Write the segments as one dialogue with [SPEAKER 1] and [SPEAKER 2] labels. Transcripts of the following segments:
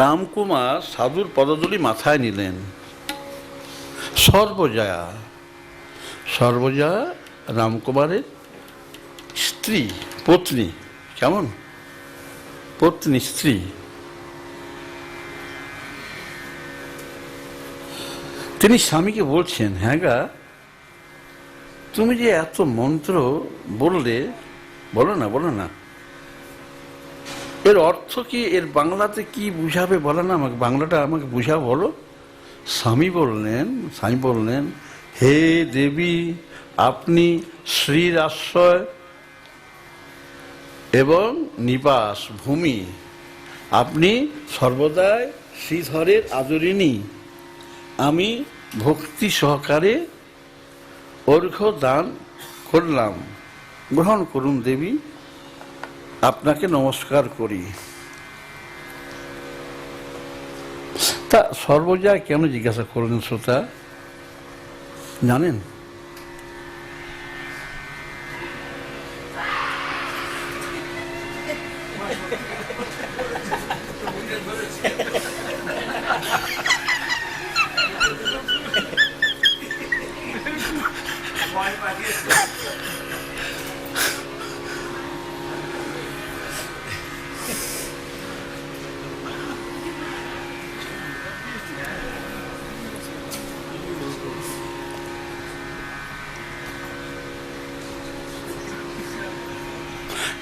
[SPEAKER 1] রামকুমার সাধুর পদধূলি মাথায় নিলেন। সর্বজয়া সর্বজয়া রামকুমারের স্ত্রী, পত্নী, কেমন? পত্নী, স্ত্রী। তিনি স্বামীকে বলছেন হ্যাঁ গা, তুমি যে এত মন্ত্র বললে, বলো না বলো না। এর অর্থ কি? এর বাংলাতে কি বুঝাবে? বলে না আমাকে, বাংলাটা আমাকে বুঝা বলো। স্বামী বললেন স্বামী বললেন, হে দেবী, আপনি শ্রীর আশ্রয় এবং নিবাস ভূমি। আপনি সর্বদাই শ্রীধরের আদরিণী। আমি ভক্তি সহকারে অর্ঘ্য দান করলাম। গ্রহণ করুন দেবী। আপনাকে নমস্কার করি। তা সর্বজয়া কেন জিজ্ঞাসা করলেন শ্রোতা? জানেন?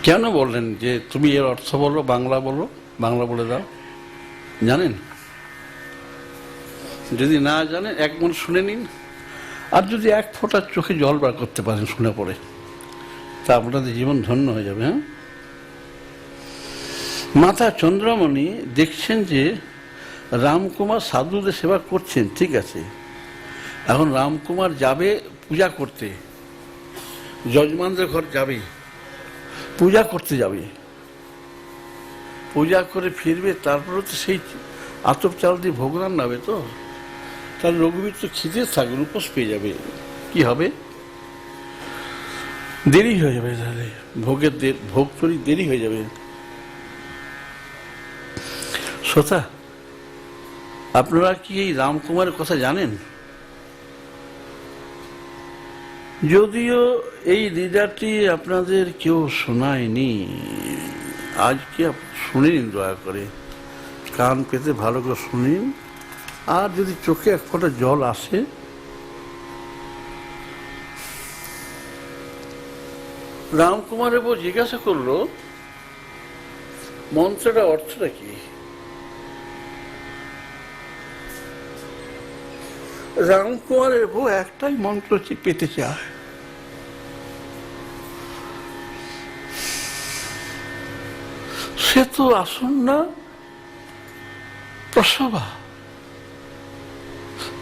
[SPEAKER 1] কেন বললেন যে তুমি এর অর্থ বলো, বাংলা বলো, বাংলা বলে দাও? জানেন? যদি না জানেন, এক মন শুনে নিন। আর যদি এক ফোঁটা চোখে জল বার করতে পারেন শুনে পড়ে, তা আপনাদের জীবন ধন্য হয়ে যাবে হ্যাঁ? মাতা চন্দ্রমণি দেখছেন যে রামকুমার সাধুদের সেবা করছেন, ঠিক আছে? এখন রামকুমার যাবে পূজা করতে, যজমানদের ঘর যাবে পূজা করতে যাবে। পূজা করে ফিরবে তারপরে তো সেই আতপ চাল দিয়ে ভোগ রান্নাবে তো। তার রঘুবীর তো খিদে থাকবে উপোস পেয়ে যাবে। কি হবে? দেরি হয়ে যাবে তাহলে। ভোগের ভোগ তৈরি দেরি হয়ে যাবে। শ্রোতা, আপনারা কি এই রামকুমারের কথা জানেন? যদিও এই লিডারটি আপনাদের কেউ শোনায়নি আজকে আপ- শুনে নিন দয়া করে। কান পেতে ভালো করে শুনিন। আর যদি চোখে এক ফোঁটা জল আসে রামকুমারের বউ জিজ্ঞাসা করল, মন্ত্রটা অর্থটা কি? রামকুমারের বউ একটাই মন্ত্র পেতে চায়। সে তো আসুন না। প্রসবা।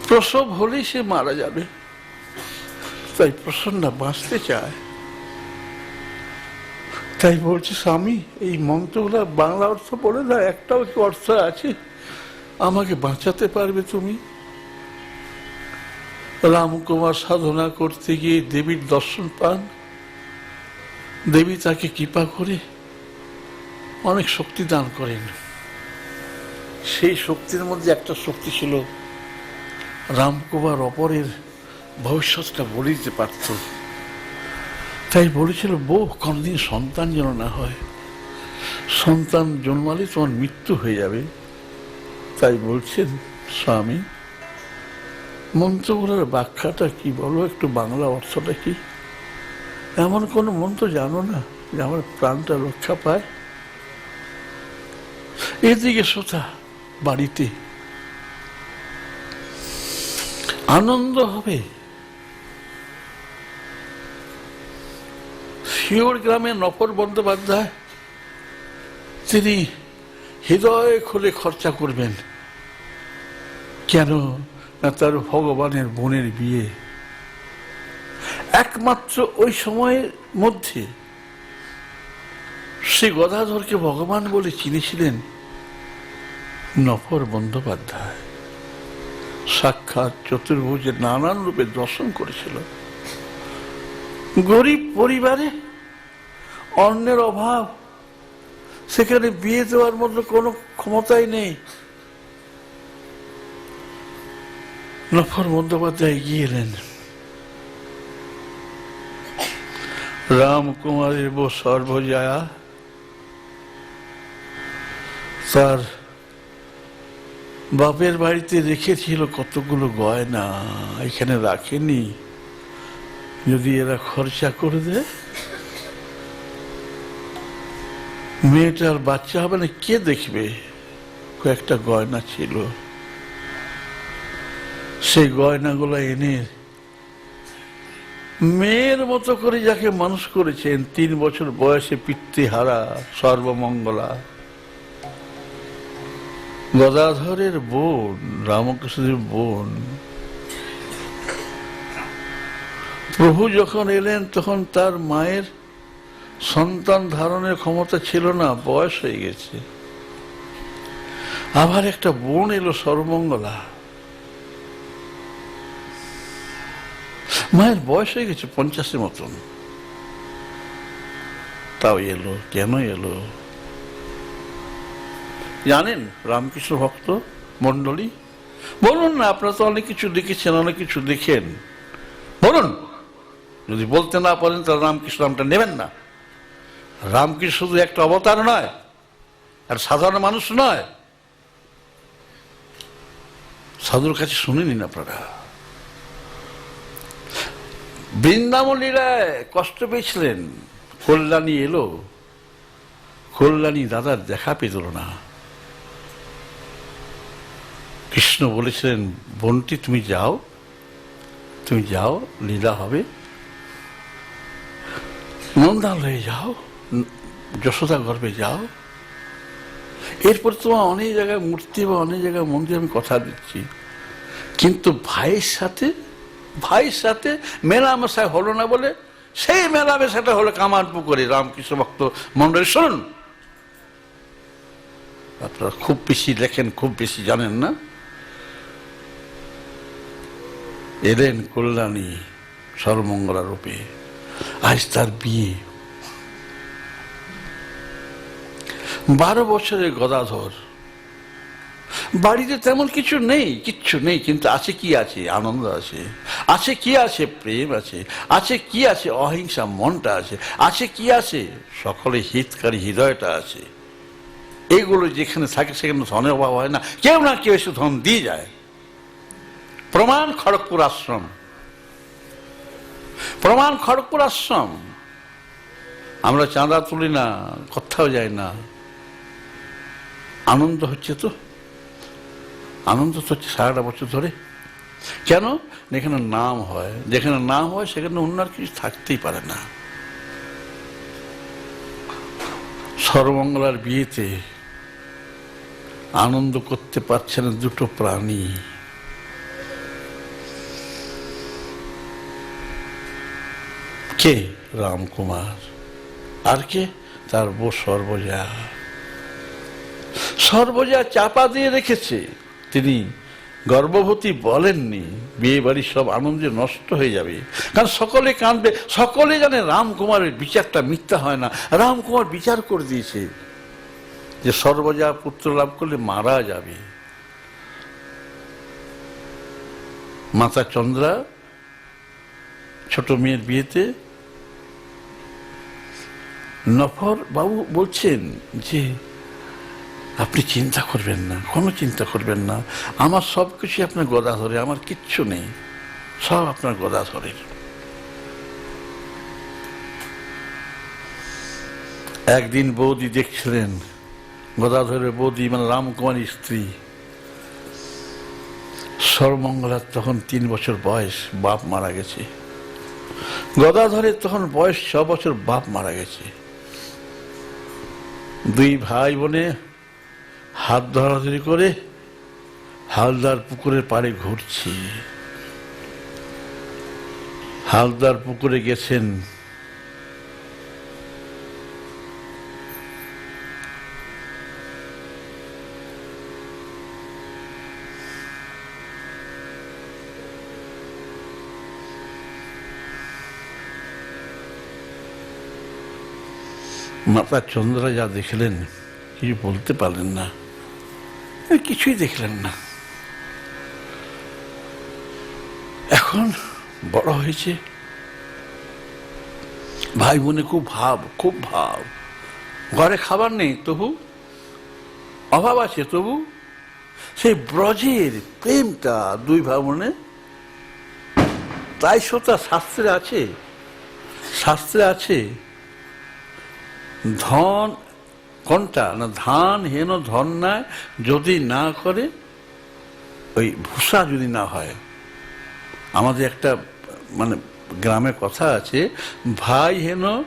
[SPEAKER 1] প্রসব হলেই সে মারা যাবে। তাই প্রসন্না বাঁচতে চায়। তাই বলছে, স্বামী, এই মন্ত্রগুলো বাংলা অর্থ বলে না, একটাও কি অর্থ আছে? আমাকে বাঁচাতে পারবে তুমি? রামকুমার সাধনা করতে গিয়ে দেবীর দর্শন পান। দেবী তাকে কৃপা করে অনেক শক্তি দান করেন। সেই শক্তির মধ্যে একটা শক্তি ছিল রামকুমার অপরের ভবিষ্যৎটা বলে দিতে পারত। তাই বলেছিল, বউ, কোনদিন সন্তান যেন না হয়। সন্তান জন্মালে তোমার মৃত্যু হয়ে যাবে। তাই বলছেন, স্বামী, মন্ত্রগুলোর ব্যাখ্যাটা কি বলো? একটু বাংলা অর্থটা কি? এমন কোনো মন্ত্র জানো না যে আমার প্রাণটা রক্ষা পায়? এদিকে শ্রোতা বাড়িতে। আনন্দ হবে। শিওর গ্রামে নফর বন্দ্যোপাধ্যায়, তিনি হৃদয় খুলে খরচা করবেন। কেন না তার ভগবানের বোনের বিয়ে? একমাত্র ওই সময়ের মধ্যে সে গদাধরকে ভগবান বলে চিনেছিলেন নফর বন্দ্যোপাধ্যায় সাক্ষাৎ চতুর্ভুজের নানান রূপে দর্শন করেছিল। গরিব পরিবারে অন্যের অভাব, সেখানে বিয়ে দেওয়ার মতো কোনো ক্ষমতাই নেই। নফর বন্দ্যোপাধ্যায় এগিয়ে এলেন। রামকুমারের বউ সর্বজয়া, তার বাপের বাড়িতে রেখেছিল কতগুলো গয়না, এখানে রাখেনি। যদি এরা খরচা করে দেয়, মেয়েটার বাচ্চা হবে না, কে দেখবে? কয়েকটা গয়না ছিল। সেই গয়নাগুলো এনে মেয়ের মতো করে যাকে মানুষ করেছেন, তিন বছর বয়সে পিতৃহারা, সর্বমঙ্গলা। গদাধরের বোন, রামকৃষ্ণের বোন। প্রভু যখন এলেন, তখন তার মায়ের সন্তান ধারণের ক্ষমতা ছিল না, বয়স হয়ে গেছে। আবার একটা বোন এলো সর্বমঙ্গলা। মায়ের বয়স হয়ে গেছে পঞ্চাশের মতন। তাও এলো, কেন এলো? জানেন রামকৃষ্ণ ভক্ত মন্ডলী বলুন না, আপনারা তো অনেক কিছু দেখেছেন, অনেক কিছু দেখেন। বলুন, যদি বলতে না পারেন, তাহলে রামকৃষ্ণ নামটা নেবেন না। রামকৃষ্ণ শুধু একটা অবতার নয়, আর সাধারণ মানুষ নয়। সাধুর কাছে শুনে নিন আপনারা। বৃন্দাবনীরায় কষ্ট পেয়েছিলেন। কল্যাণী এলো। কল্যাণী দাদার দেখা পেত না। কৃষ্ণ বলেছিলেন, বোনটি, তুমি যাও তুমি যাও লীলা হবে। নন্দালয়ে যাও, যশোদা গর্ভে যাও। এরপর তোমার অনেক জায়গায় মূর্তি বা অনেক জায়গায় মন্দির আমি কথা দিচ্ছি। কিন্তু ভাইয়ের সাথে ভাইয়ের সাথে মেলামেশা হলো না বলে সেই মেলা মেলামেশাটা হলো কামার পুকুরে রামকৃষ্ণ ভক্ত মন্ডলী শুনুন, আপনারা খুব বেশি লেখেন, খুব বেশি জানেন না। এলেন কল্যাণী সর্বমঙ্গলা রূপে। আজ তার বিয়ে। বারো বছরের গদাধর। বাড়িতে তেমন কিছু নেই, কিচ্ছু নেই, কিন্তু আছে কি আছে? আনন্দ আছে। আছে কি আছে? প্রেম আছে। আছে কি আছে? অহিংসা মনটা আছে। আছে কি আছে? সকলে হিতকারী হৃদয়টা আছে। এগুলো যেখানে থাকে সেখানে ধনের অভাব হয় না। কেউ না কেউ এসে ধন দিয়ে যায়। প্রমাণ খড়গপুর আশ্রম। প্রমাণ খড়গপুর আশ্রম। আমরা চাঁদা তুলি না, কোথাও যাই না। আনন্দ হচ্ছে তো। আনন্দ তো হচ্ছে সারাটা বছর ধরে। কেন? যেখানে নাম হয়, যেখানে নাম হয়, সেখানে অন্য আর কিছু থাকতেই পারে না। সর্বমঙ্গলার বিয়েতে আনন্দ করতে পারছে না দুটো প্রাণী। কে? রামকুমার। আর কে? তার বউ সর্বজা। সর্বজা চাপা দিয়ে রেখেছে। তিনি গর্ভবতী বলেননি। বিয়ে বাড়ির সব আনন্দে নষ্ট হয়ে যাবে। কারণ সকলে কাঁদবে। সকলে জানে রামকুমারের বিচারটা মিথ্যা হয় না। রামকুমার বিচার করে দিয়েছে যে সর্বজা পুত্র লাভ করলে মারা যাবে। মাতা চন্দ্রা, ছোট মেয়ের বিয়েতে নফর বাবু বলছেন যে, আপনি চিন্তা করবেন না, কোনো চিন্তা করবেন না। আমার সব কিছুই আপনার গদা ধরে, আমার কিচ্ছু নেই। সব আপনার গদা ধরে। একদিন বৌদি দেখছিলেন গদাধরের বৌদি মানে রামকুমারী স্ত্রী। সর্বমঙ্গলার তখন তিন বছর বয়স, বাপ মারা গেছে। গদাধরের তখন বয়স ছ বছর, বাপ মারা গেছে। দুই ভাই বোনে হাত ধরাধরি করে হালদার পুকুরের পাড়ে ঘুরছি। হালদার পুকুরে গেছেন মাতা চন্দ্রা যা দেখলেন, কিছু বলতে পারলেন না। কিছুই দেখলেন না। এখন বড় হয়েছে। ভাই বোনে খুব ভাব খুব ভাব। ঘরে খাবার নেই, তবু? অভাব আছে, তবু? সেই ব্রজের প্রেমটা দুই ভাই বোনে তাই শ্রোতা, শাস্ত্রে আছে? শাস্ত্রে আছে ধন কোনটা? না, ধান, হেন ধন নাই যদি না করে, ওই ভূষা যদি না হয়। আমাদের একটা মানে গ্রামে কথা আছে, ভাই হেন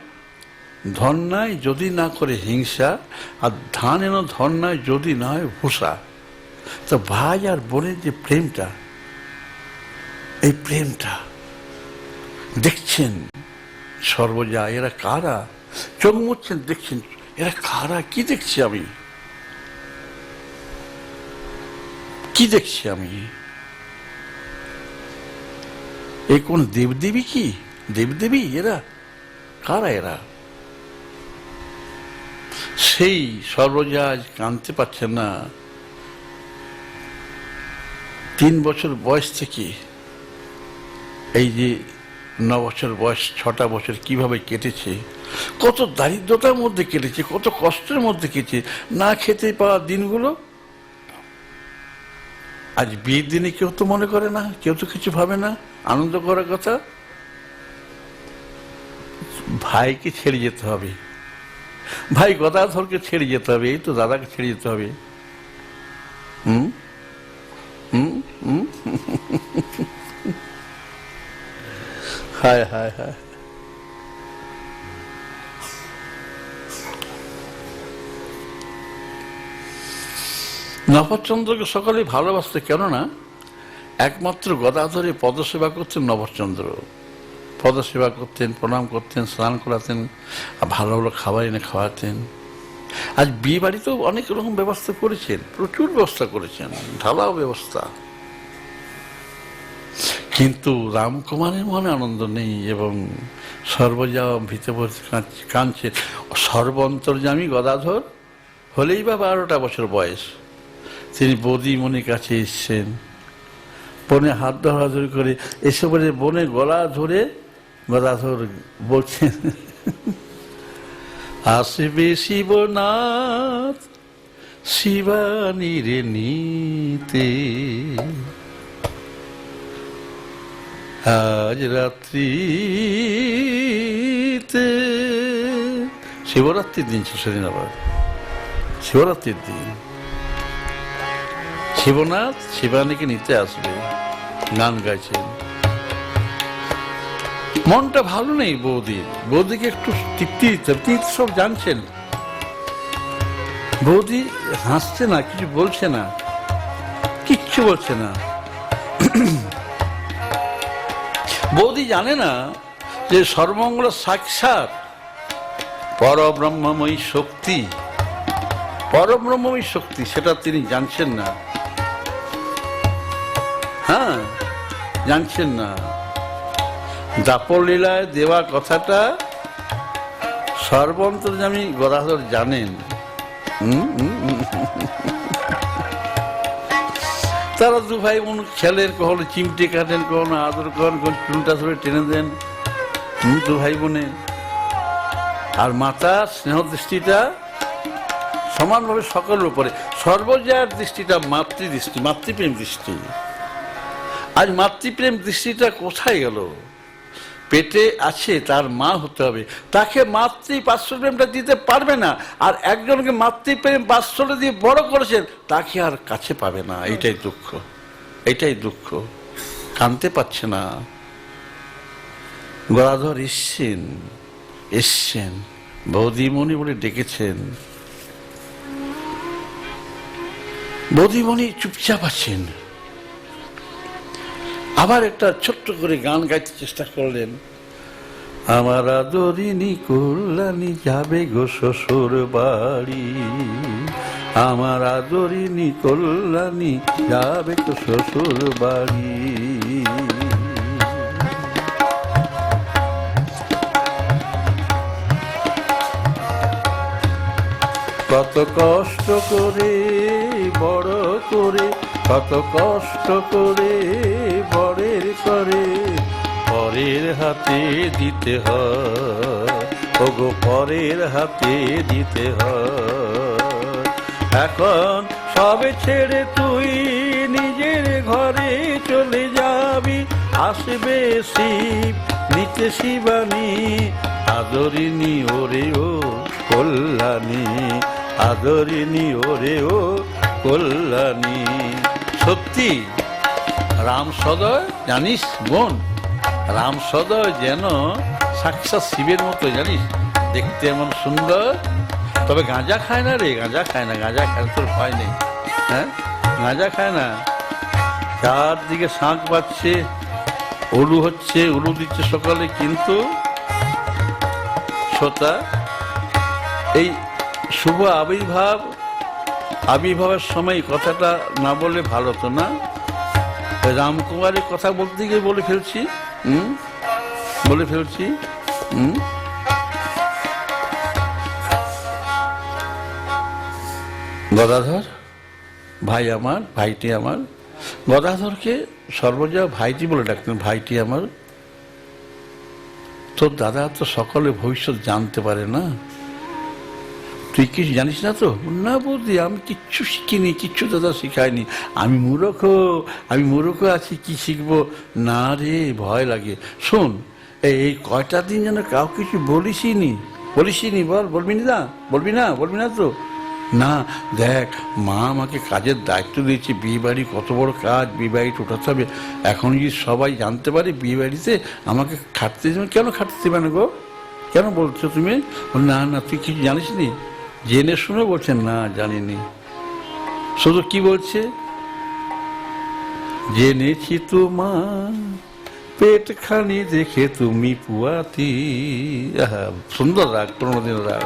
[SPEAKER 1] ধন নাই যদি না করে হিংসা, আর ধান হেন ধন নাই যদি না হয় ভূষা। তো ভাই আর বোনের যে প্রেমটা, এই প্রেমটা, দেখছেন সর্বজা, এরা কারা? চোখ মুচ্ছেন দেখছেন, এরা কারা? কি দেখছি আমি? কি দেখছি আমি? এই কোন দেবদেবী কি? দেবদেবী? এরা? কারা এরা? সেই সর্বজা আজ কানতে পারছেন না। তিন বছর বয়স থেকে এই যে ন বছর বয়স, ছটা বছর কীভাবে কেটেছে কত দারিদ্রতার মধ্যে কেটেছে, কত কষ্টের মধ্যে কেটেছে। না খেতে পাওয়া দিনগুলো? আজ বিয়ের দিনে কেউ তো মনে করে না, কেউ তো কিছু ভাবে না, আনন্দ করার কথা। ভাইকে ছেড়ে যেতে হবে। ভাই গদাধরকে ছেড়ে যেতে হবে, এই তো দাদাকে ছেড়ে যেতে হবে। হুম? হুম? হুম? হায় হায় হায়। নবচন্দ্রকে সকলে ভালোবাসতে কেননা, একমাত্র গদাধরে পদসেবা করতেন নবচন্দ্র। পদসেবা করতেন, প্রণাম করতেন, স্নান করাতেন, আর ভালো ভালো খাবার এনে খাওয়াতেন। আজ বিয়ে বাড়িতেও অনেক রকম ব্যবস্থা করেছেন, প্রচুর ব্যবস্থা করেছেন, ঢালাও ব্যবস্থা। কিন্তু রামকুমারের মনে আনন্দ নেই এবং সর্বজা ভিতে কাঁদছে, সর্বন্তর্যামী গদাধর, হলেই বা বারোটা বছর বয়স। তিনি বৌদিমণির কাছে এসছেন। বনে হাত ধরাধরি করে এসে বলে, বনে গলা ধরে গদাধর বলছেন। আসবে শিবনাথ শিবানীরে নিতে। আজ রাত্রিতে শিবরাত্রির দিন সেদিন আবার। শিবরাত্রির দিন। শিবনাথ শিবানীকে নিতে আসবে, গান গাইছেন মনটা ভালো নেই বৌদির। বৌদিকে একটু তৃপ্তি দিতে। তিনি সব জানছেন। বৌদি হাসছে না, কিছু বলছে না। কিচ্ছু বলছে না। বৌদি জানে না যে সর্বমঙ্গল সাক্ষাৎ। পরব্রহ্মময়ী শক্তি। পরব্রহ্মময়ী শক্তি, সেটা তিনি জানছেন না। হ্যাঁ জানছেন না। দাপর লীলায় দেওয়া কথাটা সর্বন্তর্যামী গদাধর জানেন। তারা দু ভাই বোন খেলেন কখনো, চিমটে কাটেন কখনো, আদর করেন কখনো, চুলটা ধরে টেনে দেন। দু ভাই বোনে আর মাতার স্নেহ দৃষ্টিটা সমানভাবে সকলের উপরে। সর্বজয়ার দৃষ্টিটা মাতৃদৃষ্টি, মাতৃপ্রেম দৃষ্টি। আজ মাতৃপ্রেম দৃষ্টিটা কোথায় গেল? পেটে আছে, তার মা হতে হবে। তাকে মাতৃ পার্শ্বপ্রেমটা দিতে পারবে না। আর একজনকে মাতৃপ্রেম পার্শ্বটা দিয়ে বড় করেছেন, তাকে আর কাছে পাবে না। এটাই দুঃখ। এটাই দুঃখ। কানতে পারছে না। গলাধর এসছেন। এসছেন। বৌদিমণি বলে ডেকেছেন। বৌদিমণি চুপচাপ আছেন। আবার একটা ছোট্ট করে গান গাইতে চেষ্টা করলেন। আমার আদরিনী কল্যাণী যাবে গো শ্বশুর বাড়ি। আমার আদরিনী কল্যাণী যাবে গো শ্বশুর বাড়ি। কত কষ্ট করে, বড় করে, কত কষ্ট করে করে পরের হাতে দিতে হয়। ওগো পরের হাতে দিতে হয়। এখন সবে ছেড়ে তুই নিজের ঘরে চলে যাবি। আসবে শিব নিতে শিবানী, আদরিনী ওরে ও কল্যাণী, আদরিনী ওরে ও কল্যাণী। সত্যি, রাম সদয় জানিস বোন রাম সদয় যেন সাক্ষাৎ শিবের মতো, জানিস? দেখতে এমন সুন্দর। তবে গাঁজা খায় না রে, গাঁজা খায় না, গাঁজা খায় তোর ভয় নেই। হ্যাঁ? গাঁজা খায় না। চারদিকে শাঁখ পাচ্ছে উলু হচ্ছে, উলু দিচ্ছে সকালে, কিন্তু শ্রোতা, এই শুভ আবির্ভাব, আবির্ভাবের সময় কথাটা না বললে ভালো তো না। রামকুমারের কথা বলতে গিয়ে বলে ফেলছি। হুম? বলে ফেলছি। হুম? গদাধর, ভাই আমার, ভাইটি আমার। গদাধরকে সর্বজয়া ভাইটি বলে ডাকতেন, ভাইটি আমার। তোর দাদা তো সকলে ভবিষ্যৎ জানতে পারে না। তুই কিছু জানিস না তো? না বৌদি, আমি কিচ্ছু শিখিনি, কিচ্ছু দাদা শিখায়নি আমি মূরখ আমি মূরখ আছি, কি শিখব? না রে, ভয় লাগে। শোন, এই কয়টা দিন যেন কাউ কিছু বলিসই নি বলিসই নি বল, বলবি না? বলবি না? বলবি না তো? না, দেখ, মা আমাকে কাজের দায়িত্ব দিয়েছে বিয়ে বাড়ি কত বড় কাজ বিয়ে বাড়ি উঠাতে হবে। এখন যদি সবাই জানতে পারে বিয়ে বাড়িতে আমাকে খাটতে দেবে, কেন খাটতে দেবে না গো? কেন বলছো তুমি? না না, তুই কিছু জানিস নি জেনে শুনে বলছেন, না, জানিনি। শুধু কি বলছে? জেনেছি তোমার পেটখানি দেখে তুমি পুয়াতি। সুন্দর রাগ প্রণোদিন রাগ।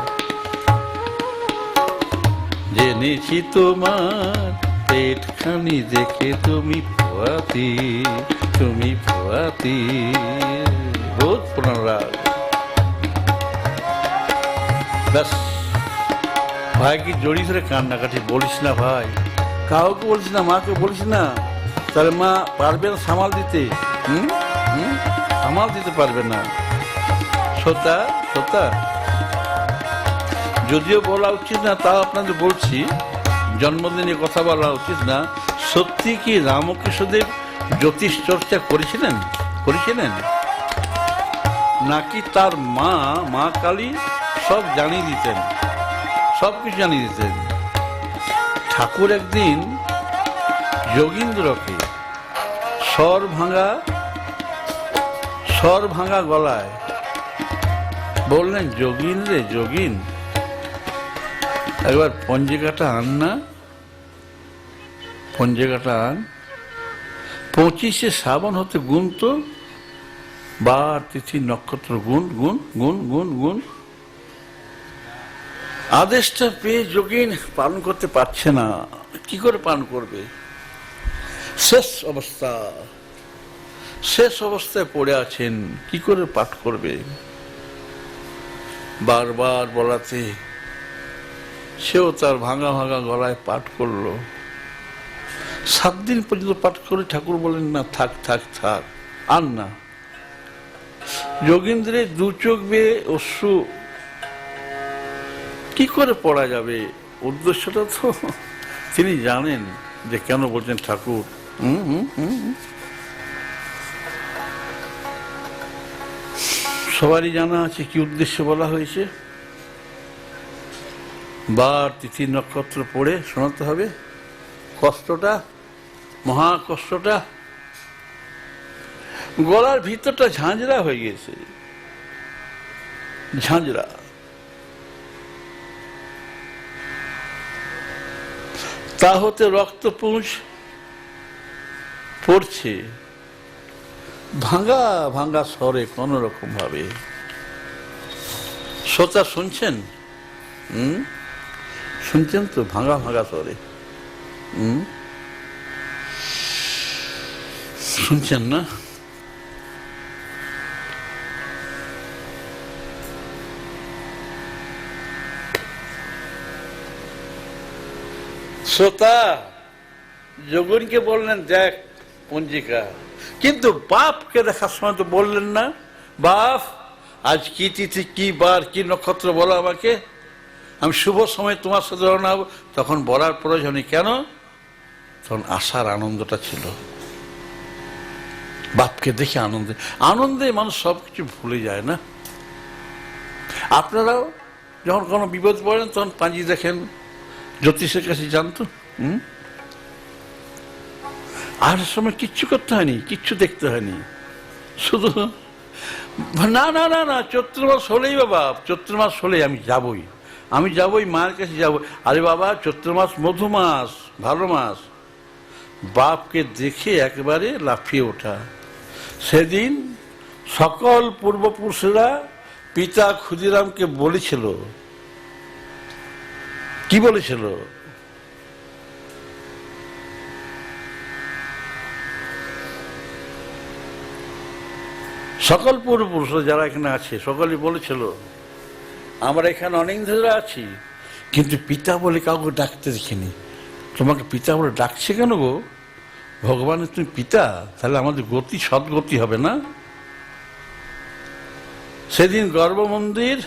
[SPEAKER 1] জেনেছি তোমার পেটখানি দেখে তুমি পুয়াতি তুমি পুয়াতি। বহুত পুরান রাগ। ব্যাস। ভাই, কি জড়ি ধরে কান্নাকাটি বলিস না ভাই? কাউকে বলিস না, মাকে বলিস না। তাহলে মা পারবে না সামাল দিতে? সামাল দিতে পারবে না। শ্রোতা শ্রোতা যদিও বলা উচিত না, তাও আপনাদের বলছি, জন্মদিনে কথা বলা উচিত না। সত্যি কি রামকৃষ্ণদেব জ্যোতিষ চর্চা করেছিলেন? করেছিলেন? নাকি তার মা মা কালী সব জানিয়ে দিতেন? সব কিছু জানিয়ে দিতেন ঠাকুর একদিন যোগীন্দ্রকে স্বর ভাঙা স্বর ভাঙা গলায় বললেন, যোগিন রে, যোগিন, একবার পঞ্জিকাটা আন না? পঞ্জিকাটা আন। পঁচিশে শ্রাবণ হতে গুণ তো, বার তিথি নক্ষত্র গুণ গুণ গুণ গুণ গুণ আদেশটা পেয়ে যোগিন পালন করতে পারছে না। কি করে পালন করবে? শেষ অবস্থা। শেষ অবস্থায় পড়ে আছেন, কি করে পাঠ করবে? বারবার বলাতে সেও তার ভাঙা ভাঙা গলায় পাঠ করল। সাত দিন পর্যন্ত পাঠ করে ঠাকুর বলেন, না, থাক থাক থাক, আর না। যোগীন্দ্রের দু চোখ বেয়ে অশ্রু কি করে পড়া যাবে? উদ্দেশ্যটা তো তিনি জানেন যে কেন বলছেন ঠাকুর। সবারই জানা আছে কি উদ্দেশ্য বলা হয়েছে? বার তিথি নক্ষত্র পড়ে শোনাতে হবে। কষ্টটা মহা কষ্টটা। গলার ভিতরটা ঝাঁঝরা হয়ে গেছে। ঝাঁঝরা। তা হতে রক্তপুঞ্জ পড়ছে। ভাঙা ভাঙা স্বরে কোন রকম ভাবে শ্রোতা শুনছেন? হুম? শুনছেন তো? ভাঙা ভাঙা স্বরে। হুম? শুনছেন না? শ্রোতা, যোগনকে বললেন, দেখ, পঞ্জিকা। কিন্তু বাপকে দেখার সময় তো বললেন না। বাপ, আজ কি তিথি, কি বার, কি নক্ষত্র বলো আমাকে? আমি শুভ সময় তোমার সাথে রওনা হব। তখন বলার প্রয়োজনই কেন? তখন আসার আনন্দটা ছিল। বাপকে দেখে আনন্দে আনন্দে মানুষ সব কিছু ভুলে যায় না। আপনারাও যখন কোনো বিপদ পড়েন, তখন পাঁজি দেখেন। জ্যোতিষের কাছে জানতো হুম? আর সময় কিচ্ছু করতে হয়নি, কিচ্ছু দেখতে হয়নি। শুধু, না না না না, চৈত্র মাস হলেই বাবা, চৈত্র মাস হলেই আমি যাবই। আমি যাবই, মায়ের কাছে যাব আরে বাবা, চৈত্র মাস মধু মাস, ভালো মাস। বাপকে দেখে একেবারে লাফিয়ে ওঠা। সেদিন সকল পূর্বপুরুষেরা পিতা ক্ষুদিরামকে বলেছিল কি বলেছিল? সকল পূর্বপুরুষরা যারা এখানে আছে, সকলেই বলেছিল, আমরা এখানে অনেক ধরে আছি, কিন্তু পিতা বলে কাউকে ডাকতে দেখিনি। তোমাকে পিতা বলে ডাকছে কেন গো? ভগবানের তুমি পিতা, তাহলে আমাদের গতি সদ্গতি হবে না? সেদিন গর্ভমন্দির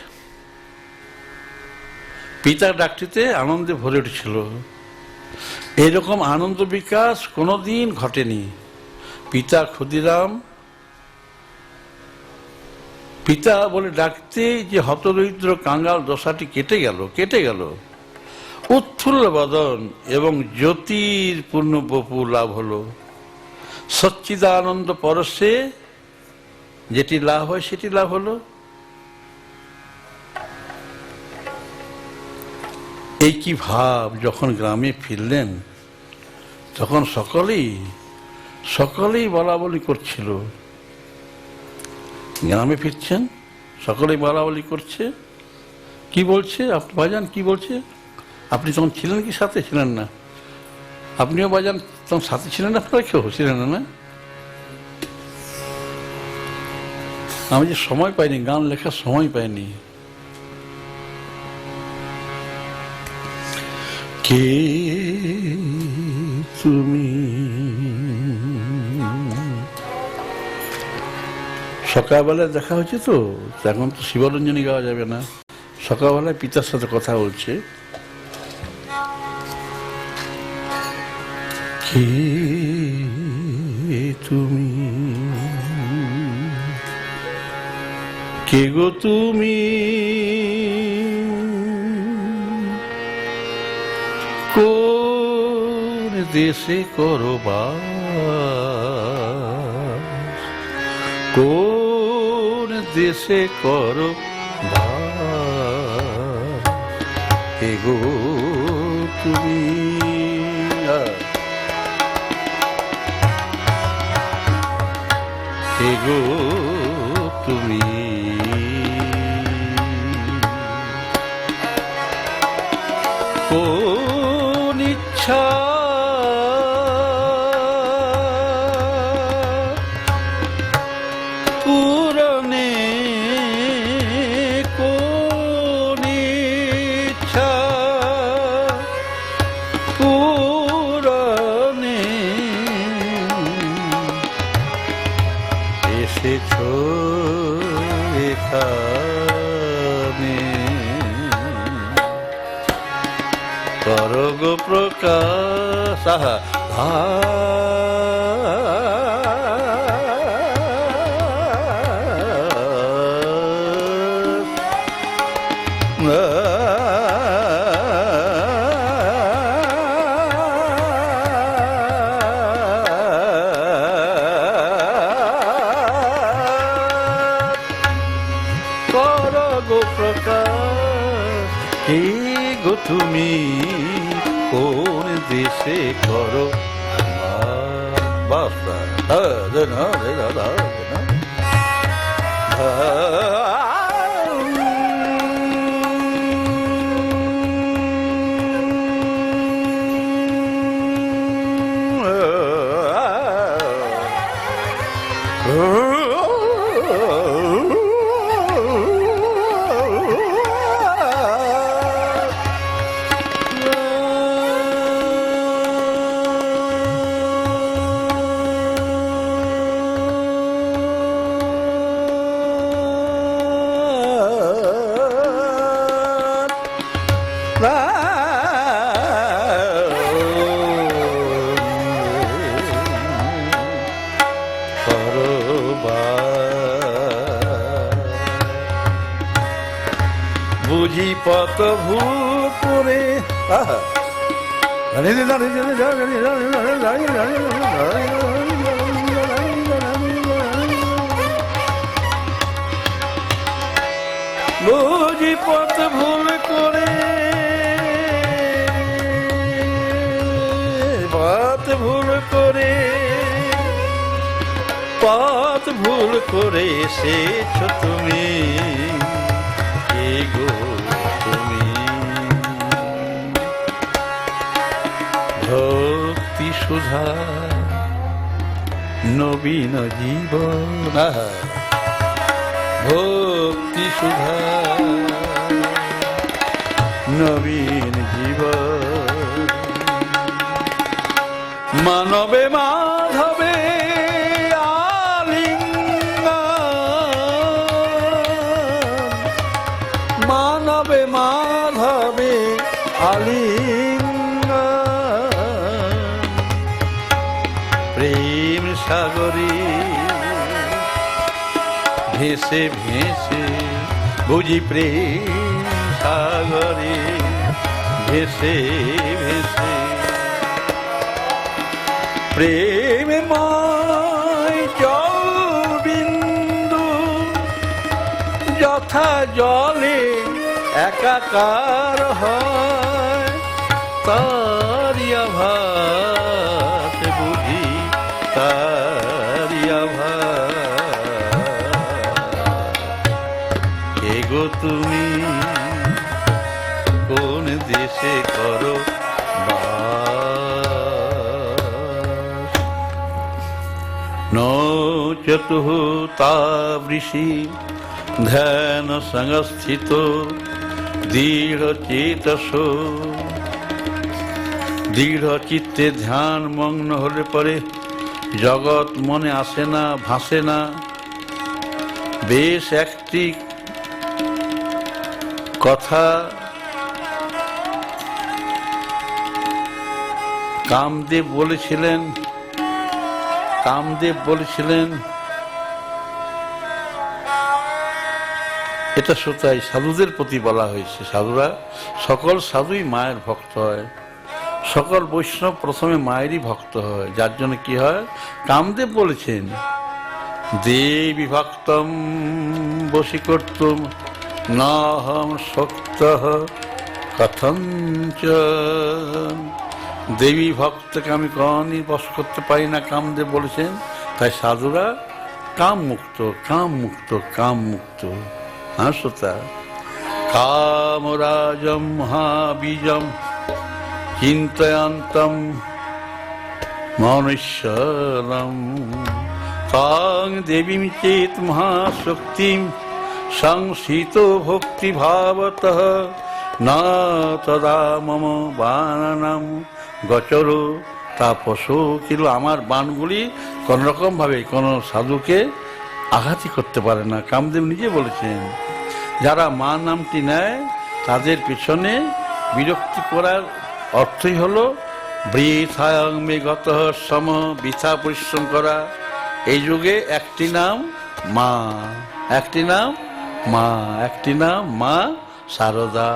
[SPEAKER 1] পিতার ডাকটিতে আনন্দে ভরে উঠেছিল। এরকম আনন্দ বিকাশ কোনোদিন ঘটেনি। পিতা ক্ষুদিরাম, পিতা বলে ডাকতে যে হতদরিদ্র কাঙ্গাল দশাটি কেটে গেল কেটে গেল। উৎফুল্ল বদন এবং জ্যোতির পূর্ণ বপু লাভ হলো। সচ্চিদানন্দ পরশে যেটি লাভ হয়, সেটি লাভ হলো। এই কি ভাব, যখন গ্রামে ফিরলেন, তখন সকলেই সকলেই বলা বলি করছিল। গ্রামে ফিরছেন, সকলেই বলা বলি করছে। কি বলছে? আপনি বাজান কি বলছে? আপনি তখন ছিলেন কি সাথে? ছিলেন না। আপনিও বাজান তখন সাথে ছিলেন আপনারা কেউ ছিলেন না? আমি যে সময় পাইনি, গান লেখার সময় পাইনি। কে তুমি? সকালবেলায় দেখা হচ্ছে তো, এখন তো শিবরঞ্জনী গাওয়া যাবে না। সকালবেলায় পিতার সাথে কথা বলছে। কে তুমি? কে গো তুমি? দেশে করো বাস? কোন দেশে করো বাস? কে গো তুমি আহ। এসেছ এখানে। করগ প্রকাশ আহা, বুঝি পথ ভুল করে। পথ ভুল করে। পথ ভুল করে এসেছ তুমি। গো তুমি? ভক্তি সুধা নবীন জীবন। আহা। ভক্তি সুধা। নবীন জীবন। মানবে মাধবে আলিঙ্গন। মানবে মাধবে আলিঙ্গন। প্রেম সাগরে ভেসে ভেসে বুঝি প্রেম সাগরে ভেসে ভেসে। জল বিন্দু যথা জলে একাকার হয়। তারিয়া গো তুমি। কোন দেশে করো বাস। ন চতুঃ তাবৃষি ধ্যান সংস্থিত দৃঢ় চেতস দৃঢ় চিত্তে ধ্যান মগ্ন হলে পরে জগৎ মনে আসে না, ভাসে না। বেশ একটি কথা কামদেব বলেছিলেন কামদেব বলেছিলেন, এটা সত্যাই সাধুদের প্রতি বলা হয়েছে। সাধুরা, সকল সাধুই মায়ের ভক্ত হয়। সকল বৈষ্ণব প্রথমে মায়েরই ভক্ত হয়। যার জন্য কি হয়? কামদেব বলেছেন, দেবী ভক্তম বসী করতুম নাহম শক্ত কথঞ্চ দেবী ভক্তকে আমি কখনই বস করতে পারি না, কামদেব বলেছেন। তাই সাধুরা কাম মুক্ত কাম মুক্ত কাম মুক্ত হ্যাঁ শ্রোতা? কামরাজম মহাবীজম চিন্তয়ন্তম মনুষ্যরম তাং দেবীম চেত মহাশক্তিম সংসিত ভক্তিভাবত না তদা মম বানানাম গচর তাপস কিন্তু আমার বানগুলি কোন রকম কোনো সাধুকে আঘাতই করতে পারে না। কামদেব নিজে বলেছেন, যারা মা নামটি নেয়, তাদের পিছনে বিরক্তি করার অর্থই হলো বৃথায়ং গত সম বৃথা পরিশ্রম করা। এই যুগে একটি নাম মা, একটি নাম মা একটি নাম মা সারদা।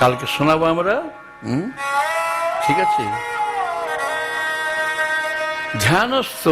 [SPEAKER 1] কালকে শোনাবো আমরা? ঠিক আছে। ধ্যানস্থ